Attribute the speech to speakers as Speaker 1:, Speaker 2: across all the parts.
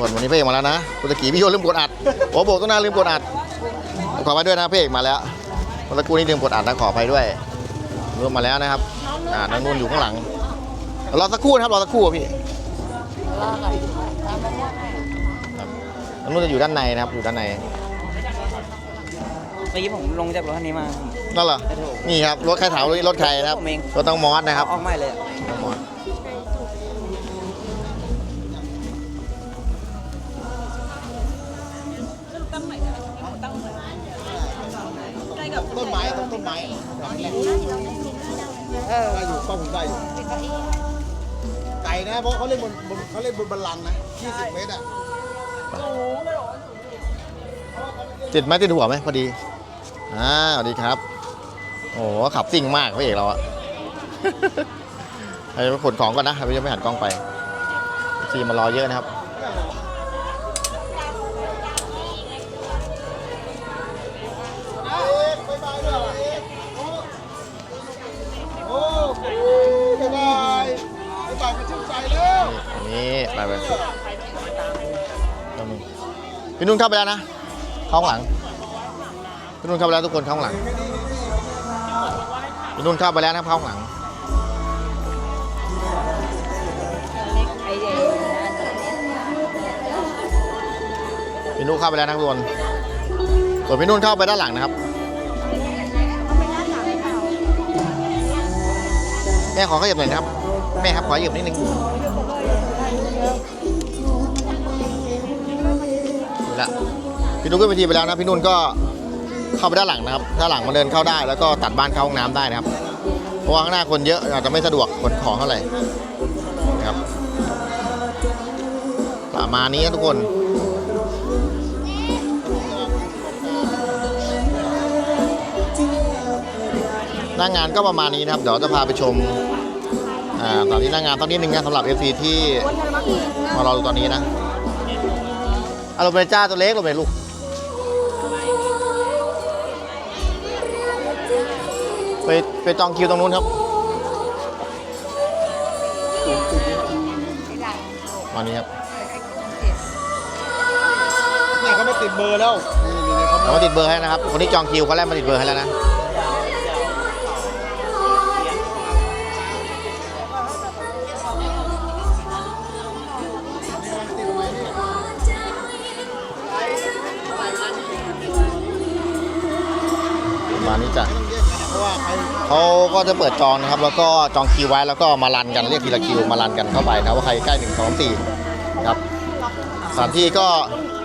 Speaker 1: วันวันนี้พระเอกมาแล้วนะปุตะกี้พี่โยลืมกดอัดโอ้โบกต้องหน้าลืมกดอัด ขอไปด้วยนะพระเอกมาแล้วเมื่อสักครู่นี้ลืมกดอัดนะขอไปด้วยรวมมาแล้วนะครับอ่าน้องนุ่นอยู่ข้างหลังรอสักครู่นะครับรอสักครู่อะพี่ครับน้องนุ่นจะอยู่ด้านในนะครับอยู่ด้านใน
Speaker 2: เมื่อกี้ผมลงจากรถคันนี้มา
Speaker 1: นั่นเหรอนี่ครับรถใครถามรถรถใครนะครับ
Speaker 2: ผมเอง
Speaker 1: รถต้องมอสนะครับ
Speaker 2: ออก ใหม่เลย
Speaker 1: น้องมอส
Speaker 3: ต้นไม้ต้นต้นไม้เออได้อยู่ป้าผมได้อยู่ไก่นะเพราะเขาเล่นบนบนเขาเล่นบนบัลลังก์นะ20เมตรอะ
Speaker 1: ติดไหมติดหัวไหมพอดีอ่าสวัสดีครับ โอ้โหขับซิ่งมากพระเอกเราอะไปขนของก่อนนะเราจะไม่หันกล้องไปทีมมารอเยอะนะครับ
Speaker 3: บ๊
Speaker 1: พี่นุ่นเข้าไปแล้วนะเข้าข้างหลังพี่นุ่นเข้าไปแล้วทุกคนเข้าข้างหลังพี่นุ่นเข้าไปแล้วนะเข้าข้างหลังพี่นุ่นเข้าไปแล้วนะทุกคนส่วนพี่นุ่นเข้าไปด้านหลังนะครับแม่ขอขยับหน่อยนะครับ แม่ครับขอขยับนิดนึง นี่ละพี่นุ่นขึ้นไปทีไปแล้วนะพี่นุ่นก็เข้าไปด้านหลังนะครับด้านหลังมาเดินเข้าได้ แล้วก็ตัดบ้านเข้าห้องน้ำได้นะครับเพราะว่าข้างหน้าคนเยอะอาจจะไม่สะดวกขนของเท่าไหร่นะครับประมาณนี้นะทุกคนหน้างงานก็ประมาณนี้นะครับ เดี๋ยวจะพาไปชมอ่าตอนที่หน้างานตอนนี้หนึ่งงานสำหรับ FC ที่มารอดูตอนนี้นะ เอาลงไปจ้าตัวเล็กลงไปลูกไปไปจองคิวตรงนู้นครับวันนี้ครับ
Speaker 3: เนี่ยเขาไม่ติดเบอร์แล้วนี่นี่นี่เขา
Speaker 1: เรามาติดเบอร์ให้นะครับ คนที่จองคิวเขาแรกมาติดเบอร์ให้แล้วนะประ
Speaker 3: เขา
Speaker 1: ก็จะเปิดจองนะครับ แล้วก็จองคิวไว้แล้วก็มารันกันเรียกทีละคิวมารันกันเข้าไปนะว่าใครใกล้หนึ่งสองสี่ครับสถานที่ก็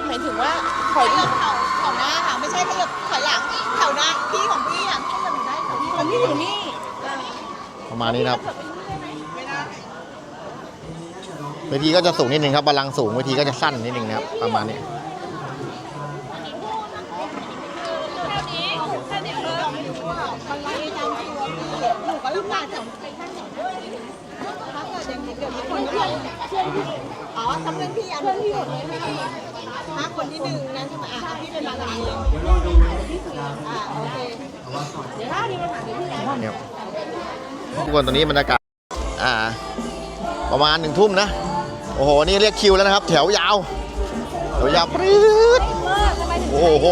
Speaker 4: หมายถึงว่าถอยหลังเขาเขาหน้าค่ะไม่ใช่ขยับถอยหลังแถวหน้าพี่ของพี่อะขยับอยู่ได้ของพี่อยู่นี่
Speaker 1: ประมาณนี้นะครับเวทีก็จะสูงนิดนึงครับบาลังก์สูงเวทีก็จะสั้นนิดนึงนะครับประมาณนี้
Speaker 4: หนูก็ลำบากจังถ้าเกิดอย่างนี้เดี๋ยวมีคนเพื่อนอ๋อทำเพื่อนพี่อันเพื่อนพี่หมดเลยถ้าคนที่หนึ่งนั่นใช่ไหมอะพี่เป็นมาลำเดียอ่าโอเคเดี๋ยวถ้ามีปัญหาเดี๋ยวพี่
Speaker 1: เนี่ยทุกคนตอนนี้บรรยากาศอ่า ประมาณหนึ่งทุ่มนะ โอ้โห นี่เรียกคิวแล้วนะครับ แถวยาวแถวยาวปรี๊ดโอ้โห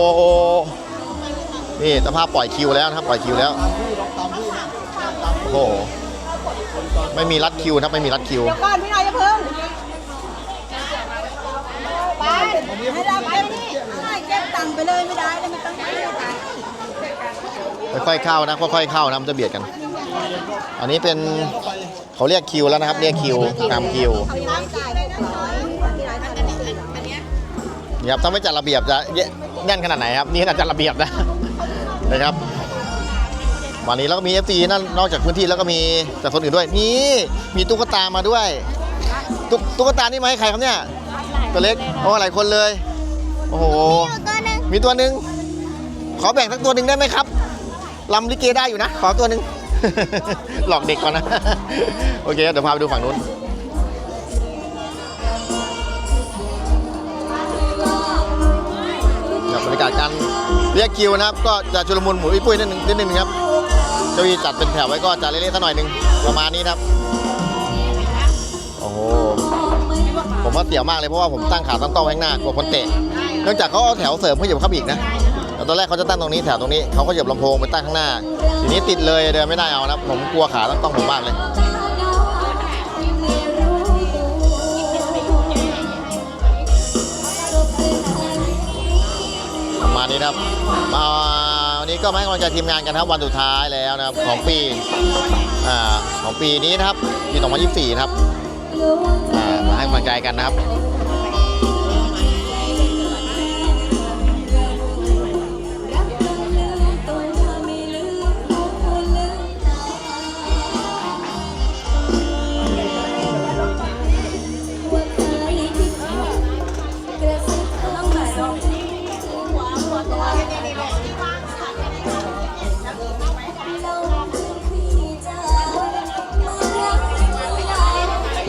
Speaker 1: นี่สภาพปล่อยคิวแล้วนะครับ ปล่อยคิวแล้ว โอ้โห ไม่มีรัดคิวนะครับ ไม่มีรัดคิว
Speaker 4: เดี๋ยวก่อนพี่นายจะเพิ่ง ให้เราไปนี่ให้เก็บตังค์ไปเลยไม่ได้เลยไม่ต้องไป
Speaker 1: ค่อยๆเข้านะค่อยๆเข้านะมันจะเบียดกัน อันนี้เป็นเขาเรียกคิวแล้วนะครับ เรียกคิวตามคิว
Speaker 4: เขาตั้งจ่ายหกร้อยที่ร้านอันนี้อันนี้
Speaker 1: นี่ครับถ้าไม่จัดระเบียบจะแน่นขนาดไหนครับนี่ขนาดจัดระเบียบนะนะครับวันนี้แล้วก็มี FC นั่นนอกจากพื้นที่แล้วก็มีจากคนอื่นด้วย นี่มีตุ๊กตามาด้วย ตุ๊กตุ๊กตานี่มาให้ใครครับเนี่ย ตัวเล็กโอ้หลายคนเลย โอ้โห มีตัวหนึ่งขอแบ่งสักตัวหนึ่งได้ไหมครับลำลิเกได้อยู่นะ ขอตัวหนึ่งหลอกเด็กก่อนนะ โอเค เดี๋ยวพาไปดูฝั่งนู้นครับบรรยากาศการเรียกคิวนะครับ ก็จะชุลมุนหมุนปุ้ยนิดนึงนิดนึงครับเจะมีจัดเป็นแถวไว้ก็จะเล่นๆสักหน่อยหนึ่งประมาณนี้นะครับ โอ้โห
Speaker 4: พี่บ
Speaker 1: ผมว่าเสียวมากเลยเพราะว่าผมตั้งขาตั้งโต๊ะข้างหน้ากลัวคนเตะเนื่องจากเขาเอาแถวเสริมเขาเหยียบเข้าไปอีกนะแต่ตอนแรกเขาจะตั้งตรงนี้แถวตรงนี้เขาก็เหยียบลำโพงไปตั้งข้างหน้า ทีนี้ติดเลยเดินไม่ได้เอานะผมกลัวขาตั้งต้องผมมากเลยมานี้นะครับมาวันนี้ก็มาให้กำลังใจทีมงานกันครับวันสุดท้ายแล้วนะครับของปีอ่าของปีนี้นะครับปี2024นะครับอ่า ให้กำลังใจกันนะครับ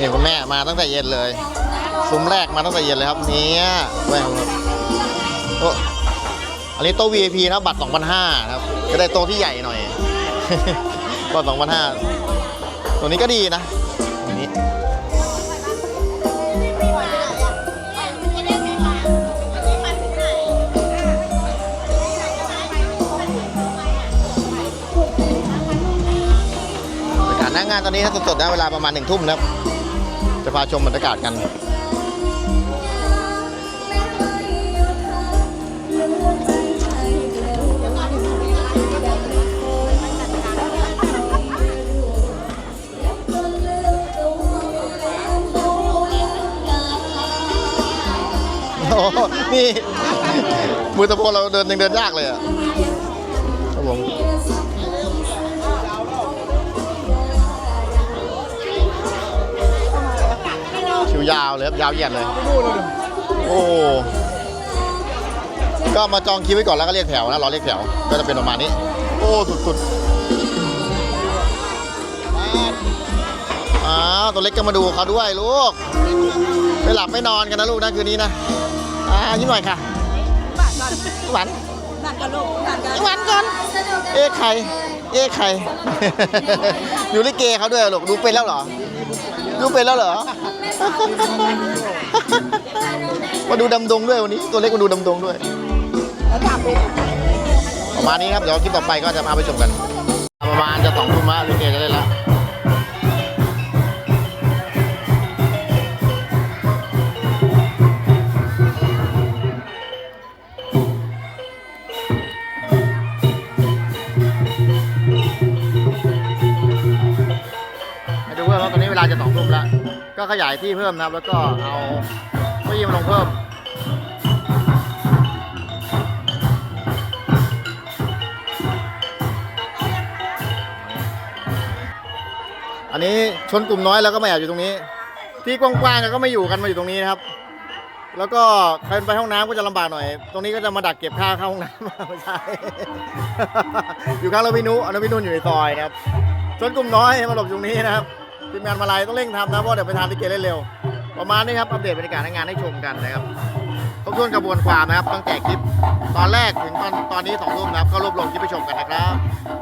Speaker 1: นี่คุณแม่มาตั้งแต่เย็นเลย ซุ้มแรกมาตั้งแต่เย็นเลยครับเนี่ยแม่ครับโอ้อันนี้โต๊ะ VIP นะบัตร2,500นะครับ จะได้โต๊ะที่ใหญ่หน่อย บัตร2,500ตัวนี้ก็ดีนะตัวนี้บรรยากาศหน้างานตอนนี้ถ้าสดๆนะเวลาประมาณหนึ่งทุ่มนะครับ จะพาชมบรรยากาศกันโอ้นี่ มือตะโพนเราเดินยังเดินยากเลยอะครับผม ยาวเลยครับยาวเหยียดเลย โอ้ ก็มาจองคิวไว้ก่อนแล้วก็เรียกแถวนะรอเรียกแถว ก็จะเป็นประมาณนี้ โอ้ สุดๆอ้าวตัวเล็กก็มาดูเขาด้วยลูก ไม่หลับไม่นอนกันนะลูกนะคืนนี้นะ อ่ายิ้มหน่อยค่ะ
Speaker 4: บาทก่อน
Speaker 1: หวาน
Speaker 4: บาทก่อนลูกบาทก่อน
Speaker 1: หวานก่อน เอ๊ะใครเอ๊ะใครดูลิเกเขาด้วยเหรอลูกดูเป็นแล้วเหรอ ดูเป็นแล้วเหรอ มาดูดำดงด้วยวันนี้ตัวเล็กมาดูดำดงด้วย
Speaker 4: ป
Speaker 1: ระมาณนี้ครับเดี๋ยวคลิปต่อไปก็จะมาไปชมกัน ประมาณจะสองทุ่มแล้วลิเกจะได้ละ จะสองทุ่มแล้ว ก็ขยายที่เพิ่มนะครับ แล้วก็เอาเก้าอี้มาลงเพิ่มอันนี้ชนกลุ่มน้อยแล้วก็มาแอบอยู่ตรงนี้ ที่กว้างๆก็ไม่อยู่กันมาอยู่ตรงนี้นะครับ แล้วก็ใครไปห้องน้ำก็จะลำบากหน่อย ตรงนี้ก็จะมาดักเก็บค่าเข้าห้องน้ำไม่ใช่อยู่ข้างเราวินุอันนั้นวินุอยู่ในซอยนะครับ ชนกลุ่มน้อยมาหลบอยู่ตรงนี้นะครับ ทีมงานมาลายต้องเร่งทำนะเพราะเดี๋ยวไปทานลิเกเร็วๆประมาณนี้ครับอัปเดตบรรยากาศในงานให้ชมกันนะครับครบถ้วนกระบวนความนะครับตั้งแต่คลิปตอนแรกถึงตอนตอนนี้สองทุ่มนะครับก็รวบรวมคลิปไปชมกันนะครับ